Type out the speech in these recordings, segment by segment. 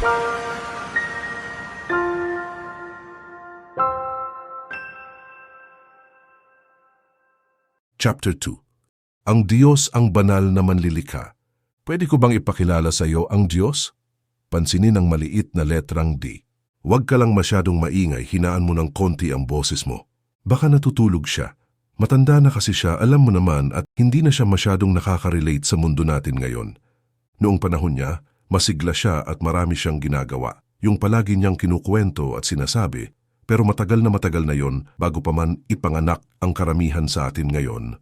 Chapter 2 Ang Diyos ang banal na manlilikha. Pwede ko bang ipakilala sa iyo ang Diyos? Pansinin ang maliit na letrang D. Huwag ka lang masyadong maingay, hinaan mo ng konti ang boses mo. Baka natutulog siya. Matanda na kasi siya, alam mo naman, at hindi na siya masyadong nakaka-relate sa mundo natin ngayon. Noong panahon niya, masigla siya at marami siyang ginagawa. Yung palagi niyang kinukwento at sinasabi, pero matagal na matagal na yon bago pa man ipanganak ang karamihan sa atin ngayon.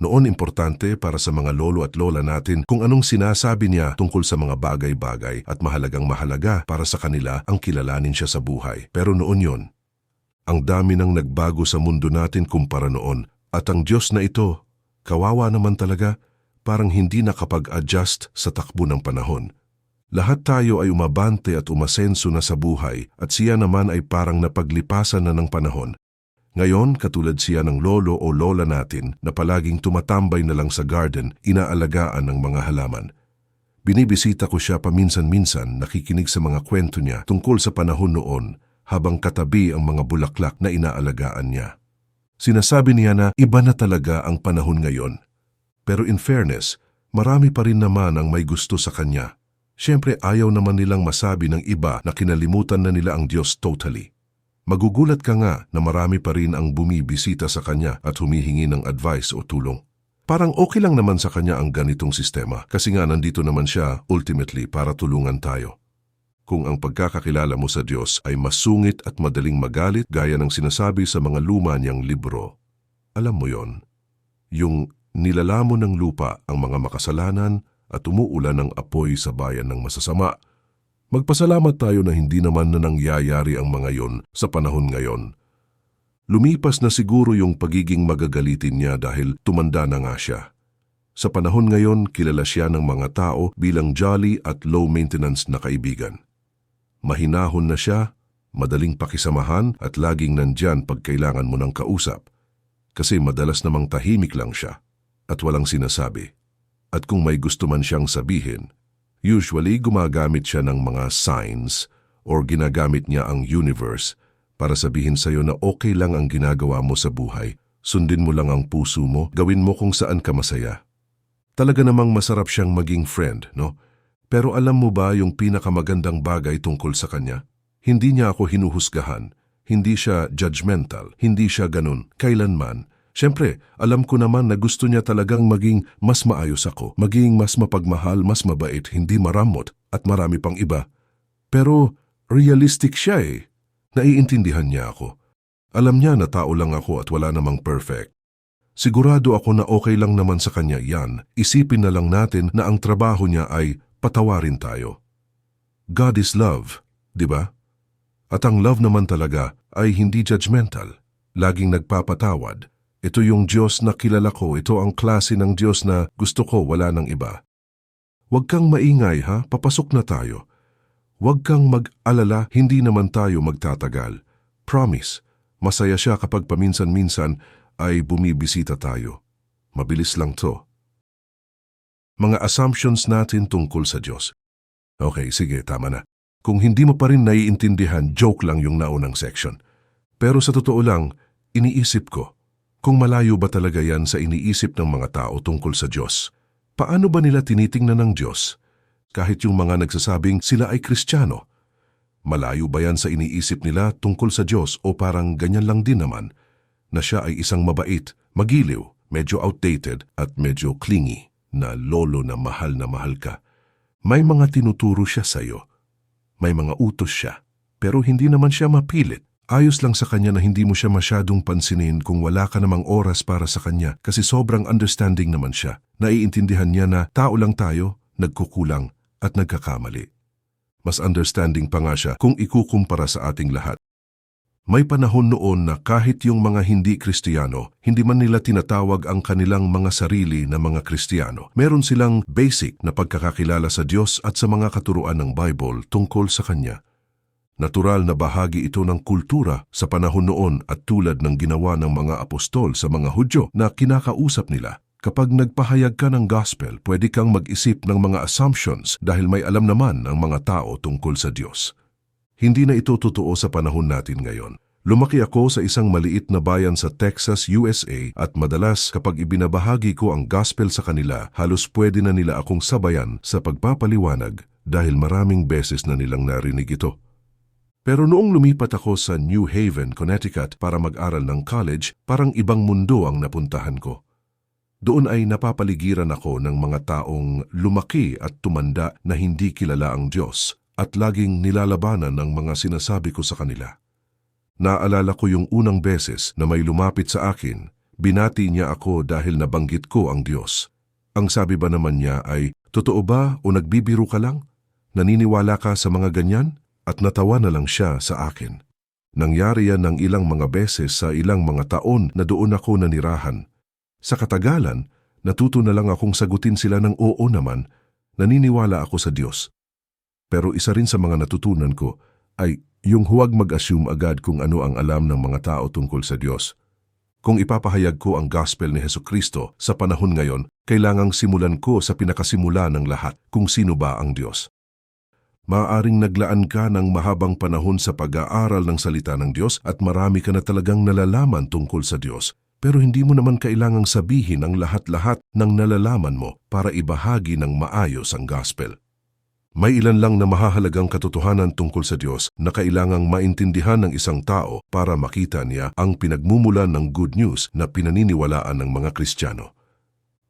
Noon importante para sa mga lolo at lola natin kung anong sinasabi niya tungkol sa mga bagay-bagay at mahalagang mahalaga para sa kanila ang kilalanin siya sa buhay. Pero noon yon, ang dami nang nagbago sa mundo natin kumpara noon at ang Diyos na ito, kawawa naman talaga, parang hindi nakapag-adjust sa takbo ng panahon. Lahat tayo ay umabante at umasenso na sa buhay at siya naman ay parang napaglipasan na ng panahon. Ngayon, katulad siya ng lolo o lola natin na palaging tumatambay na lang sa garden, inaalagaan ng mga halaman. Binibisita ko siya paminsan-minsan, nakikinig sa mga kwento niya tungkol sa panahon noon habang katabi ang mga bulaklak na inaalagaan niya. Sinasabi niya na iba na talaga ang panahon ngayon. Pero in fairness, marami pa rin naman ang may gusto sa kanya. Siyempre ayaw naman nilang masabi ng iba na kinalimutan na nila ang Diyos totally. Magugulat ka nga na marami pa rin ang bumibisita sa kanya at humihingi ng advice o tulong. Parang okay lang naman sa kanya ang ganitong sistema kasi nga nandito naman siya ultimately para tulungan tayo. Kung ang pagkakakilala mo sa Diyos ay masungit at madaling magalit gaya ng sinasabi sa mga luma niyang libro, alam mo yon, yung nilalamon ng lupa ang mga makasalanan at umuulan ng apoy sa bayan ng masasama. Magpasalamat tayo na hindi naman na nangyayari ang mga yon sa panahon ngayon. Lumipas na siguro yung pagiging magagalitin niya dahil tumanda na nga siya. Sa panahon ngayon, kilala siya ng mga tao bilang jolly at low-maintenance na kaibigan. Mahinahon na siya, madaling pakisamahan at laging nandyan pag kailangan mo ng kausap. Kasi madalas namang tahimik lang siya at walang sinasabi. At kung may gusto man siyang sabihin, usually gumagamit siya ng mga signs or ginagamit niya ang universe para sabihin sa'yo na okay lang ang ginagawa mo sa buhay. Sundin mo lang ang puso mo, gawin mo kung saan ka masaya. Talaga namang masarap siyang maging friend, no? Pero alam mo ba yung pinakamagandang bagay tungkol sa kanya? Hindi niya ako hinuhusgahan, hindi siya judgmental, hindi siya ganun, kailanman. Siyempre, alam ko naman na gusto niya talagang maging mas maayos ako, maging mas mapagmahal, mas mabait, hindi maramot, at marami pang iba. Pero realistic siya eh. Naiintindihan niya ako. Alam niya na tao lang ako at wala namang perfect. Sigurado ako na okay lang naman sa kanya yan. Isipin na lang natin na ang trabaho niya ay patawarin tayo. God is love, di ba? At ang love naman talaga ay hindi judgmental, laging nagpapatawad. Ito yung Diyos na kilala ko, ito ang klase ng Diyos na gusto ko wala ng iba. Huwag kang maingay ha, papasok na tayo. Huwag kang mag-alala, hindi naman tayo magtatagal. Promise, masaya siya kapag paminsan-minsan ay bumibisita tayo. Mabilis lang to. Mga assumptions natin tungkol sa Diyos. Okay, sige, tama na. Kung hindi mo pa rin naiintindihan, joke lang yung naunang section. Pero sa totoo lang, iniisip ko, kung malayo ba talaga yan sa iniisip ng mga tao tungkol sa Diyos? Paano ba nila tinitingnan ng Diyos? Kahit yung mga nagsasabing sila ay Kristiyano. Malayo ba yan sa iniisip nila tungkol sa Diyos o parang ganyan lang din naman na siya ay isang mabait, magiliw, medyo outdated at medyo clingy na lolo na mahal na mahal ka? May mga tinuturo siya sa'yo. May mga utos siya. Pero hindi naman siya mapilit. Ayos lang sa kanya na hindi mo siya masyadong pansinin kung wala ka namang oras para sa kanya kasi sobrang understanding naman siya. Naiintindihan niya na tao lang tayo, nagkukulang at nagkakamali. Mas understanding pa nga siya kung ikukumpara sa ating lahat. May panahon noon na kahit yung mga hindi Kristiyano, hindi man nila tinatawag ang kanilang mga sarili na mga Kristiyano. Meron silang basic na pagkakakilala sa Diyos at sa mga katuruan ng Bible tungkol sa Kanya. Natural na bahagi ito ng kultura sa panahon noon at tulad ng ginawa ng mga apostol sa mga Hudyo na kinakausap nila. Kapag nagpahayag ka ng gospel, pwede kang mag-isip ng mga assumptions dahil may alam naman ang mga tao tungkol sa Diyos. Hindi na ito totoo sa panahon natin ngayon. Lumaki ako sa isang maliit na bayan sa Texas, USA at madalas kapag ibinabahagi ko ang gospel sa kanila, halos pwede na nila akong sabayan sa pagpapaliwanag dahil maraming beses na nilang narinig ito. Pero noong lumipat ako sa New Haven, Connecticut para mag-aral ng college, parang ibang mundo ang napuntahan ko. Doon ay napapaligiran ako ng mga taong lumaki at tumanda na hindi kilala ang Diyos at laging nilalabanan ng mga sinasabi ko sa kanila. Naalala ko yung unang beses na may lumapit sa akin, binati niya ako dahil nabanggit ko ang Diyos. Ang sabi ba naman niya ay, Totoo ba o nagbibiro ka lang? Naniniwala ka sa mga ganyan? At natawa na lang siya sa akin. Nangyari yan ng ilang mga beses sa ilang mga taon na doon ako nanirahan sa katagalan, natuto na lang akong sagutin sila ng oo naman, naniniwala ako sa Diyos. Pero isa rin sa mga natutunan ko ay yung huwag mag-assume agad kung ano ang alam ng mga tao tungkol sa Diyos. Kung ipapahayag ko ang gospel ni Heso Kristo sa panahon ngayon, kailangang simulan ko sa pinakasimula ng lahat kung sino ba ang Diyos. Maaaring naglaan ka ng mahabang panahon sa pag-aaral ng salita ng Diyos at marami ka na talagang nalalaman tungkol sa Diyos. Pero hindi mo naman kailangang sabihin ang lahat-lahat ng nalalaman mo para ibahagi ng maayos ang gospel. May ilan lang na mahahalagang katotohanan tungkol sa Diyos na kailangang maintindihan ng isang tao para makita niya ang pinagmumulan ng good news na pinaniniwalaan ng mga Kristiyano.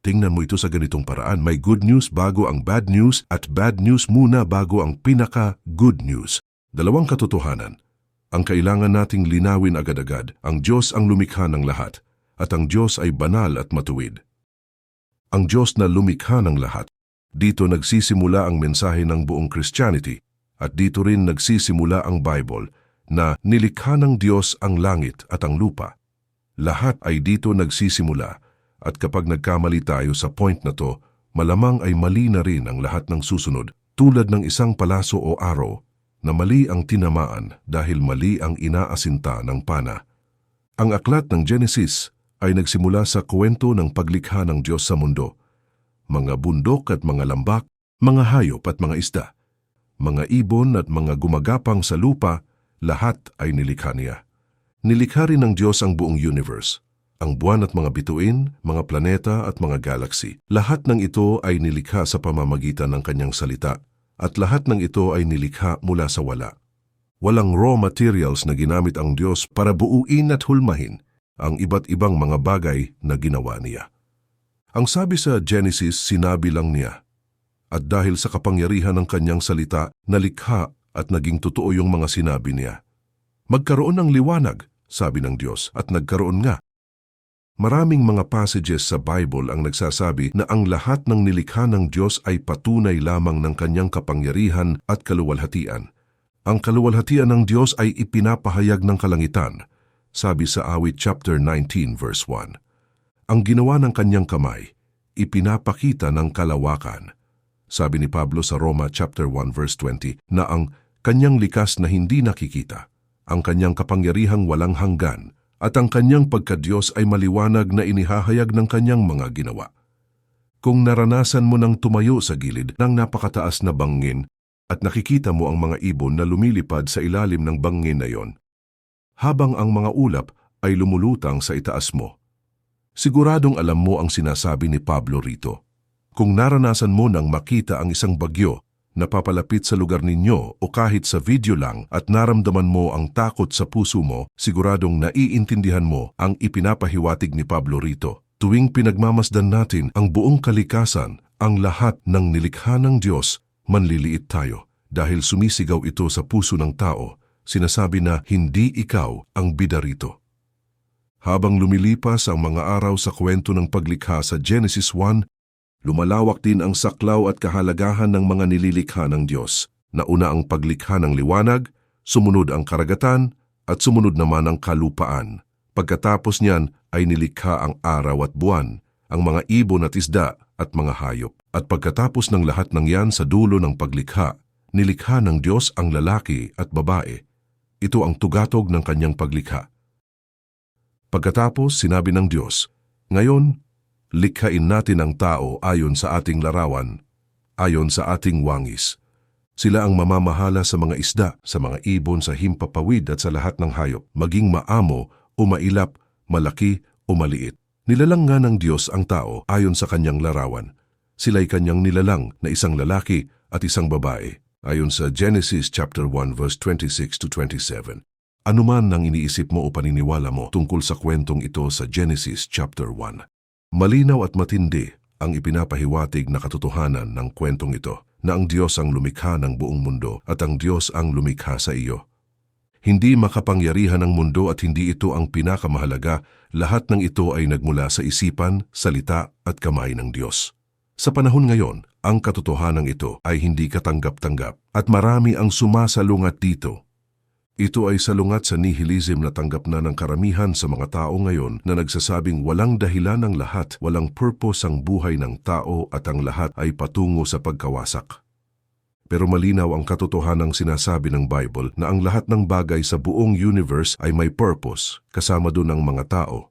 Tingnan mo ito sa ganitong paraan, may good news bago ang bad news at bad news muna bago ang pinaka-good news. Dalawang katotohanan. Ang kailangan nating linawin agad-agad, ang Diyos ang lumikha ng lahat at ang Diyos ay banal at matuwid. Ang Diyos na lumikha ng lahat, dito nagsisimula ang mensahe ng buong Christianity at dito rin nagsisimula ang Bible na nilikha ng Diyos ang langit at ang lupa. Lahat ay dito nagsisimula at kapag nagkamali tayo sa point na to, malamang ay mali na rin ang lahat ng susunod tulad ng isang palaso o araw na mali ang tinamaan dahil mali ang inaasinta ng pana. Ang aklat ng Genesis ay nagsimula sa kwento ng paglikha ng Diyos sa mundo. Mga bundok at mga lambak, mga hayop at mga isda, mga ibon at mga gumagapang sa lupa, lahat ay nilikha niya. Nilikha rin ng Diyos ang buong universe, ang buwan at mga bituin, mga planeta at mga galaxy. Lahat ng ito ay nilikha sa pamamagitan ng kanyang salita, at lahat ng ito ay nilikha mula sa wala. Walang raw materials na ginamit ang Diyos para buuin at hulmahin ang iba't ibang mga bagay na ginawa niya. Ang sabi sa Genesis, sinabi lang niya, at dahil sa kapangyarihan ng kanyang salita, nalikha at naging totoo yung mga sinabi niya. Magkaroon ng liwanag, sabi ng Diyos, at nagkaroon nga. Maraming mga passages sa Bible ang nagsasabi na ang lahat ng nilikha ng Diyos ay patunay lamang ng kanyang kapangyarihan at kaluwalhatian. Ang kaluwalhatian ng Diyos ay ipinapahayag ng kalangitan, sabi sa awit chapter 19 verse 1. Ang ginawa ng kanyang kamay, ipinapakita ng kalawakan. Sabi ni Pablo sa Roma chapter 1 verse 20 na ang kanyang likas na hindi nakikita, ang kanyang kapangyarihang walang hanggan, at ang kanyang pagkadiyos ay maliwanag na inihahayag ng kanyang mga ginawa. Kung naranasan mo nang tumayo sa gilid ng napakataas na bangin at nakikita mo ang mga ibon na lumilipad sa ilalim ng bangin na yon, habang ang mga ulap ay lumulutang sa itaas mo. Siguradong alam mo ang sinasabi ni Pablo rito. Kung naranasan mo nang makita ang isang bagyo na papalapit sa lugar ninyo o kahit sa video lang at naramdaman mo ang takot sa puso mo, siguradong naiintindihan mo ang ipinapahiwatig ni Pablo rito. Tuwing pinagmamasdan natin ang buong kalikasan, ang lahat ng nilikha ng Diyos, manliliit tayo dahil sumisigaw ito sa puso ng tao sinasabi na hindi ikaw ang bida rito. Habang lumilipas ang mga araw sa kwento ng paglikha sa Genesis 1, lumalawak din ang saklaw at kahalagahan ng mga nililikha ng Diyos. Nauna ang paglikha ng liwanag, sumunod ang karagatan, at sumunod naman ang kalupaan. Pagkatapos niyan ay nilikha ang araw at buwan, ang mga ibon at isda at mga hayop. At pagkatapos ng lahat ng yan sa dulo ng paglikha, nilikha ng Diyos ang lalaki at babae ito ang tugatog ng kanyang paglikha. Pagkatapos, sinabi ng Diyos, Ngayon, likhain natin ang tao ayon sa ating larawan, ayon sa ating wangis. Sila ang mamamahala sa mga isda, sa mga ibon, sa himpapawid at sa lahat ng hayop, maging maamo o mailap, malaki o maliit. Nilalang nga ng Diyos ang tao ayon sa kanyang larawan. Sila'y kanyang nilalang na isang lalaki at isang babae, ayon sa Genesis chapter 1 verse 26 to 27. Ano man ang iniisip mo o paniniwala mo tungkol sa kwentong ito sa Genesis chapter 1. Malinaw at matindi ang ipinapahiwatig na katotohanan ng kwentong ito na ang Diyos ang lumikha ng buong mundo at ang Diyos ang lumikha sa iyo. Hindi makapangyarihan ang mundo at hindi ito ang pinakamahalaga, lahat ng ito ay nagmula sa isipan, salita at kamay ng Diyos. Sa panahon ngayon, ang katotohanan ito ay hindi katanggap-tanggap at marami ang sumasalungat dito. Ito ay salungat sa nihilism na tanggap na ng karamihan sa mga tao ngayon na nagsasabing walang dahilan ng lahat, walang purpose ang buhay ng tao at ang lahat ay patungo sa pagkawasak. Pero malinaw ang katotohanang sinasabi ng Bible na ang lahat ng bagay sa buong universe ay may purpose, kasama doon ang mga tao.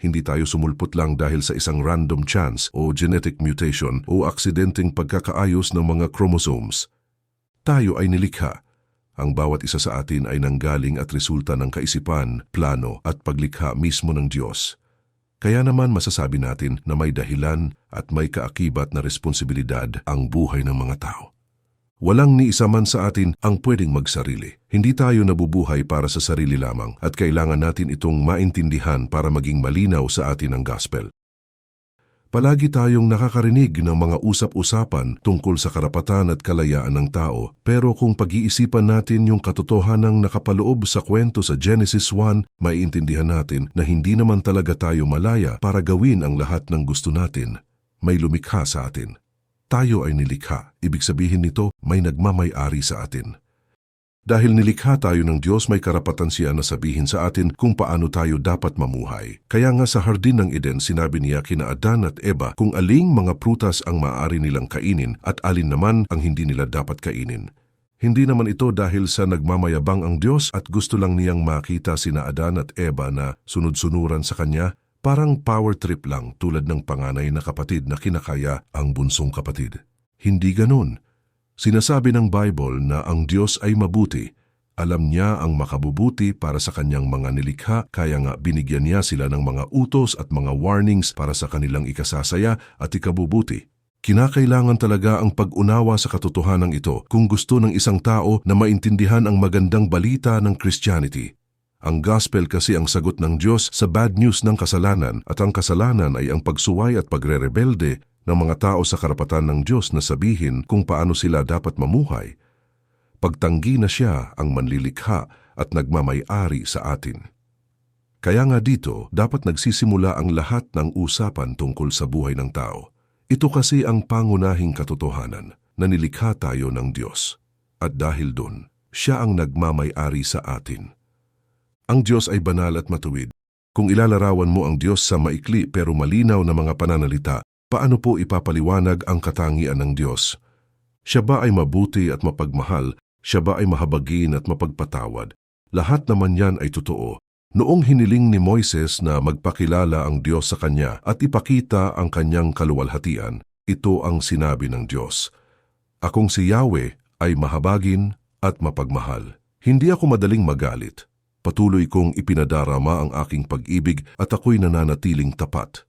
Hindi tayo sumulpot lang dahil sa isang random chance o genetic mutation o aksidenteng pagkakaayos ng mga chromosomes. Tayo ay nilikha ang bawat isa sa atin ay nanggaling at resulta ng kaisipan, plano at paglikha mismo ng Diyos. Kaya naman masasabi natin na may dahilan at may kaakibat na responsibilidad ang buhay ng mga tao. Walang ni isa man sa atin ang pwedeng magsarili. Hindi tayo nabubuhay para sa sarili lamang at kailangan natin itong maintindihan para maging malinaw sa atin ang gospel. Palagi tayong nakakarinig ng mga usap-usapan tungkol sa karapatan at kalayaan ng tao, pero kung pag-iisipan natin yung katotohanang nakapaloob sa kwento sa Genesis 1, maiintindihan natin na hindi naman talaga tayo malaya para gawin ang lahat ng gusto natin. May lumikha sa atin. Tayo ay nilikha, ibig sabihin nito may nagmamay-ari sa atin. Dahil nilikha tayo ng Diyos, may karapatan siya na sabihin sa atin kung paano tayo dapat mamuhay. Kaya nga sa hardin ng Eden, sinabi niya kina Adan at Eva kung aling mga prutas ang maaari nilang kainin at alin naman ang hindi nila dapat kainin. Hindi naman ito dahil sa nagmamayabang ang Diyos at gusto lang niyang makita sina Adan at Eva na sunod-sunuran sa Kanya, parang power trip lang tulad ng panganay na kapatid na kinakaya ang bunsong kapatid. Hindi ganun. Sinasabi ng Bible na ang Diyos ay mabuti. Alam niya ang makabubuti para sa kanyang mga nilikha kaya nga binigyan niya sila ng mga utos at mga warnings para sa kanilang ikasasaya at ikabubuti. Kinakailangan talaga ang pag-unawa sa katotohanan ito kung gusto ng isang tao na maintindihan ang magandang balita ng Christianity. Ang gospel kasi ang sagot ng Diyos sa bad news ng kasalanan at ang kasalanan ay ang pagsuway at pagre-rebelde ng mga tao sa karapatan ng Diyos na sabihin kung paano sila dapat mamuhay. Pagtanggi na siya ang manlilikha at nagmamay-ari sa atin. Kaya nga dito, dapat nagsisimula ang lahat ng usapan tungkol sa buhay ng tao. Ito kasi ang pangunahing katotohanan na nilikha tayo ng Diyos. At dahil dun, siya ang nagmamay-ari sa atin. Ang Diyos ay banal at matuwid. Kung ilalarawan mo ang Diyos sa maikli pero malinaw na mga pananalita, paano po ipapaliwanag ang katangian ng Diyos? Siya ba ay mabuti at mapagmahal? Siya ba ay mahabagin at mapagpatawad? Lahat naman yan ay totoo. Noong hiniling ni Moises na magpakilala ang Diyos sa kanya at ipakita ang kanyang kaluwalhatian, ito ang sinabi ng Diyos. Akong si Yahweh ay mahabagin at mapagmahal. Hindi ako madaling magalit. Patuloy kong ipinadarama ang aking pag-ibig at ako'y nananatiling tapat.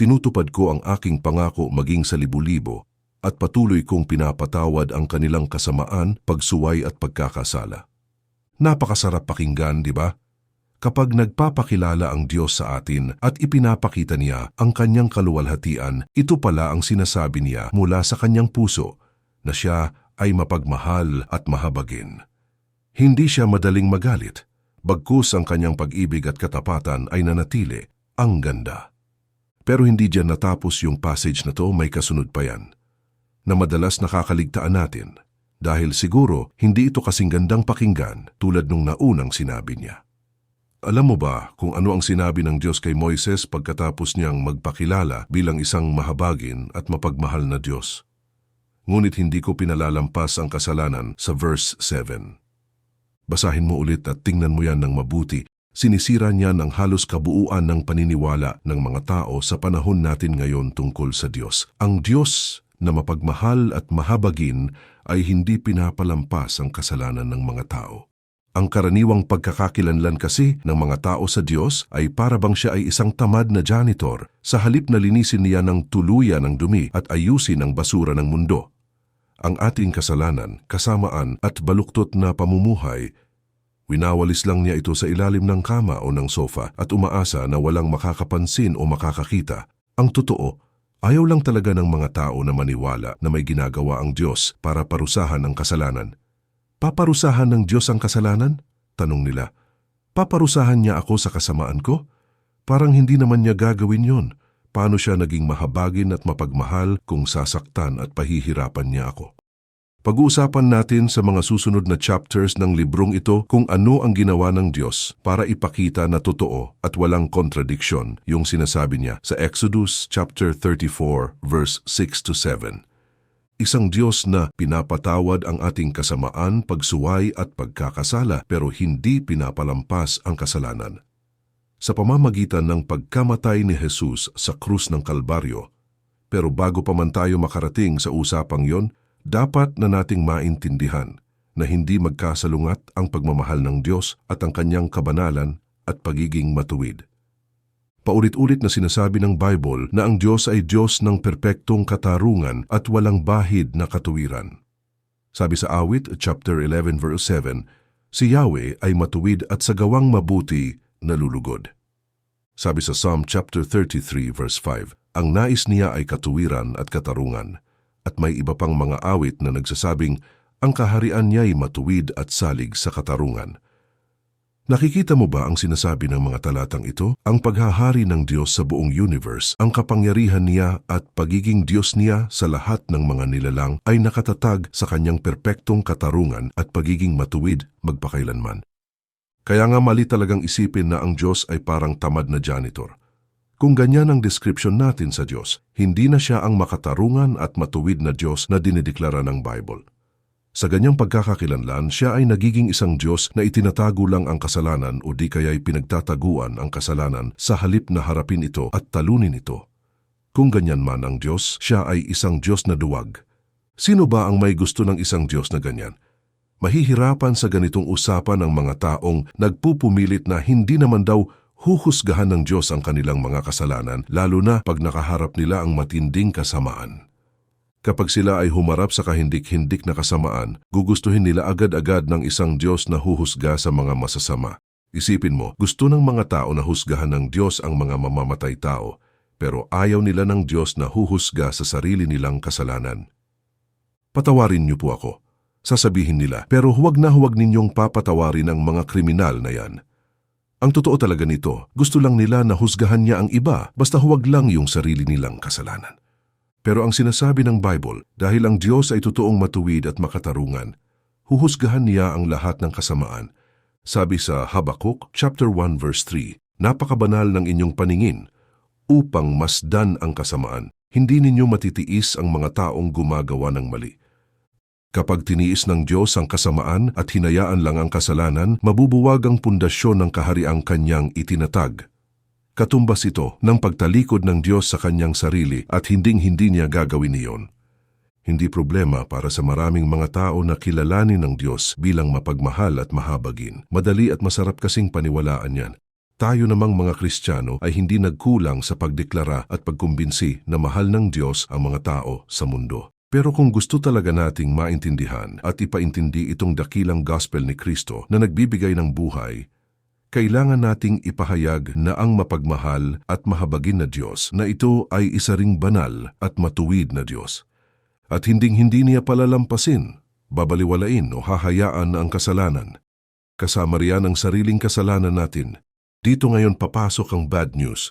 Tinutupad ko ang aking pangako maging sa libu-libo at patuloy kong pinapatawad ang kanilang kasamaan, pagsuway at pagkakasala. Napakasarap pakinggan, di ba? Kapag nagpapakilala ang Diyos sa atin at ipinapakita niya ang kanyang kaluwalhatian, ito pala ang sinasabi niya mula sa kanyang puso na siya ay mapagmahal at mahabagin. Hindi siya madaling magalit, bagkus ang kanyang pag-ibig at katapatan ay nanatili, ang ganda. Pero hindi dyan natapos yung passage na to, may kasunod pa yan. Na madalas nakakaligtaan natin. Dahil siguro, hindi ito kasing gandang pakinggan tulad nung naunang sinabi niya. Alam mo ba kung ano ang sinabi ng Diyos kay Moises pagkatapos niyang magpakilala bilang isang mahabagin at mapagmahal na Diyos? Ngunit hindi ko pinalalampas ang kasalanan sa verse 7. Basahin mo ulit at tingnan mo yan ng mabuti Sinisira niya ng halos kabuuan ng paniniwala ng mga tao sa panahon natin ngayon tungkol sa Diyos. Ang Diyos na mapagmahal at mahabagin ay hindi pinapalampas ang kasalanan ng mga tao. Ang karaniwang pagkakakilanlan kasi ng mga tao sa Diyos ay para siya ay isang tamad na janitor sa halip na linisin niya ng tuluyan ng dumi at ayusin ang basura ng mundo. Ang ating kasalanan, kasamaan at baluktot na pamumuhay, winawalis lang niya ito sa ilalim ng kama o ng sofa at umaasa na walang makakapansin o makakakita. Ang totoo, ayaw lang talaga ng mga tao na maniwala na may ginagawa ang Diyos para parusahan ang kasalanan. Paparusahan ng Diyos ang kasalanan? Tanong nila. Paparusahan niya ako sa kasamaan ko? Parang hindi naman niya gagawin yon. Paano siya naging mahabagin at mapagmahal kung sasaktan at pahihirapan niya ako? Pag-uusapan natin sa mga susunod na chapters ng librong ito kung ano ang ginawa ng Diyos para ipakita na totoo at walang kontradiksyon yung sinasabi niya sa Exodus chapter 34 verse 6 to 7. Isang Diyos na pinapatawad ang ating kasamaan, pagsuway at pagkakasala pero hindi pinapalampas ang kasalanan. Sa pamamagitan ng pagkamatay ni Jesus sa krus ng Kalbaryo, pero bago pa man tayo makarating sa usapang yon, dapat na nating maintindihan na hindi magkasalungat ang pagmamahal ng Diyos at ang kanyang kabanalan at pagiging matuwid. Paulit-ulit na sinasabi ng Bible na ang Diyos ay Diyos ng perpektong katarungan at walang bahid na katuwiran. Sabi sa Awit, chapter 11, verse 7, si Yahweh ay matuwid at sa gawang mabuti nalulugod. Sabi sa Psalm chapter 33, verse 5, ang nais niya ay katuwiran at katarungan. At may iba pang mga awit na nagsasabing, ang kaharian niya'y matuwid at salig sa katarungan. Nakikita mo ba ang sinasabi ng mga talatang ito? Ang paghahari ng Diyos sa buong universe, ang kapangyarihan niya at pagiging Diyos niya sa lahat ng mga nilalang ay nakatatag sa kanyang perpektong katarungan at pagiging matuwid magpakailanman. Kaya nga mali talagang isipin na ang Diyos ay parang tamad na janitor. Kung ganyan ang description natin sa Diyos, hindi na siya ang makatarungan at matuwid na Diyos na dinideklara ng Bible. Sa ganyang pagkakakilanlan, siya ay nagiging isang Diyos na itinatago lang ang kasalanan o di kaya'y pinagtataguan ang kasalanan sa halip na harapin ito at talunin ito. Kung ganyan man ang Diyos, siya ay isang Diyos na duwag. Sino ba ang may gusto ng isang Diyos na ganyan? Mahihirapan sa ganitong usapan ang mga taong nagpupumilit na hindi naman daw huhusgahan ng Diyos ang kanilang mga kasalanan, lalo na pag nakaharap nila ang matinding kasamaan. Kapag sila ay humarap sa kahindik-hindik na kasamaan, gugustuhin nila agad-agad ng isang Diyos na huhusga sa mga masasama. Isipin mo, gusto ng mga tao na husgahan ng Diyos ang mga mamamatay tao, pero ayaw nila ng Diyos na huhusga sa sarili nilang kasalanan. Patawarin niyo po ako. Sasabihin nila, pero huwag na huwag ninyong papatawarin ang mga kriminal na yan. Ang totoo talaga nito, gusto lang nila na husgahan niya ang iba, basta huwag lang yung sarili nilang kasalanan. Pero ang sinasabi ng Bible, dahil ang Diyos ay totoong matuwid at makatarungan, huhusgahan niya ang lahat ng kasamaan. Sabi sa Habakuk chapter 1 verse 3, Napakabanal ng inyong paningin, upang masdan ang kasamaan. Hindi ninyo matitiis ang mga taong gumagawa ng mali. Kapag tiniis ng Diyos ang kasamaan at hinayaan lang ang kasalanan, mabubuwag ang pundasyon ng kahariang kanyang itinatag. Katumbas ito ng pagtalikod ng Diyos sa kanyang sarili at hinding-hindi niya gagawin iyon. Hindi problema para sa maraming mga tao na kilalanin ng Diyos bilang mapagmahal at mahabagin. Madali at masarap kasing paniwalaan yan. Tayo namang mga Kristiyano ay hindi nagkulang sa pagdeklara at pagkumbinsi na mahal ng Diyos ang mga tao sa mundo. Pero kung gusto talaga nating maintindihan at ipaintindi itong dakilang gospel ni Kristo na nagbibigay ng buhay, kailangan nating ipahayag na ang mapagmahal at mahabagin na Diyos na ito ay isa ring banal at matuwid na Diyos. At hinding-hindi niya palalampasin, babaliwalain o hahayaan ang kasalanan. Kasama riyan ang sariling kasalanan natin. Dito ngayon papasok ang bad news.